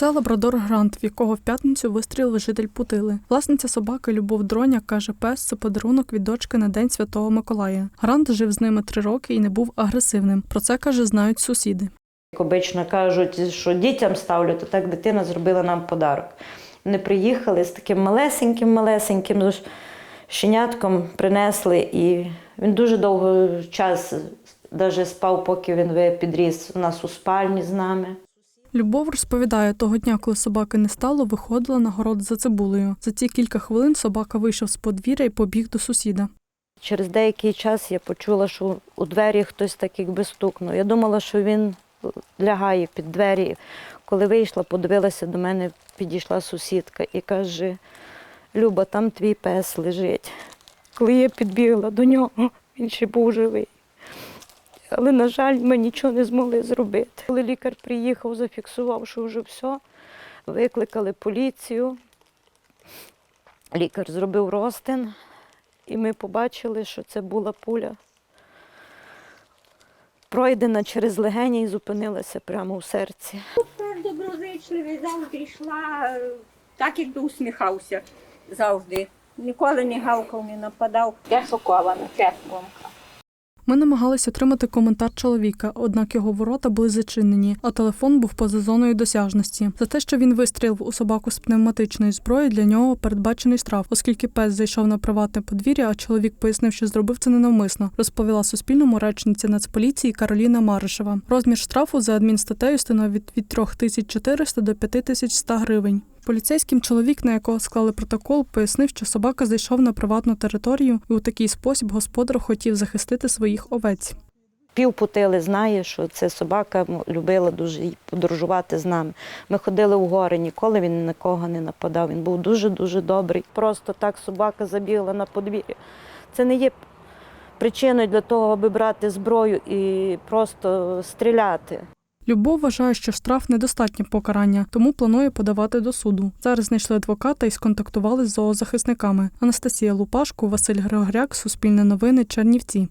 Це лабрадор Грант, в якого в п'ятницю вистрілив житель Путили. Власниця собаки Любов Дроня каже, пес це подарунок від дочки на день Святого Миколая. Грант жив з ними три роки і не був агресивним. Про це каже, знають сусіди. Як обично кажуть, що дітям ставлю, то так дитина зробила нам подарок. Вони приїхали з таким малесеньким, малесеньким щенятком, принесли, і він дуже довго час навіть спав, поки він підріс у нас у спальні з нами. Любов розповідає, того дня, коли собаки не стало, виходила на город за цибулею. За ці кілька хвилин собака вийшов з подвір'я і побіг до сусіда. Через деякий час я почула, що у двері хтось так якби стукнув. Я думала, що він лягає під двері. Коли вийшла, подивилася до мене, підійшла сусідка і каже: Люба, там твій пес лежить. Коли я підбігла до нього, він ще був живий. Але, на жаль, ми нічого не змогли зробити. Коли лікар приїхав, зафіксував, що вже все, викликали поліцію. Лікар зробив розтин, і ми побачили, що це була пуля. Пройдена через легені і зупинилася прямо у серці. Доброзичливий завжди йшла, так якби усміхався завжди. Ніколи не гавкав, не нападав. Я шокована, чесно вам кажу. Ми намагалися отримати коментар чоловіка, однак його ворота були зачинені, а телефон був поза зоною досяжності. За те, що він вистрілив у собаку з пневматичної зброї, для нього передбачений штраф, оскільки пес зайшов на приватне подвір'я, а чоловік пояснив, що зробив це ненавмисно, розповіла Суспільному речниця Нацполіції Кароліна Маришева. Розмір штрафу за адмінстаттею становить від 3400 до 5100 гривень. Поліцейським чоловік, на якого склали протокол, пояснив, що собака зайшов на приватну територію, і у такий спосіб господар хотів захистити своїх овець. Пів Путили знає, що це собака любила дуже подорожувати з нами. Ми ходили в гори, ніколи він на кого не нападав. Він був дуже-дуже добрий. Просто так собака забігла на подвір'я. Це не є причиною для того, аби брати зброю і просто стріляти. Любов вважає, що штраф недостатнє покарання, тому планує подавати до суду. Зараз знайшли адвоката і сконтактували з зоозахисниками. Анастасія Лупашко, Василь Григоряк, Суспільне новини, Чернівці.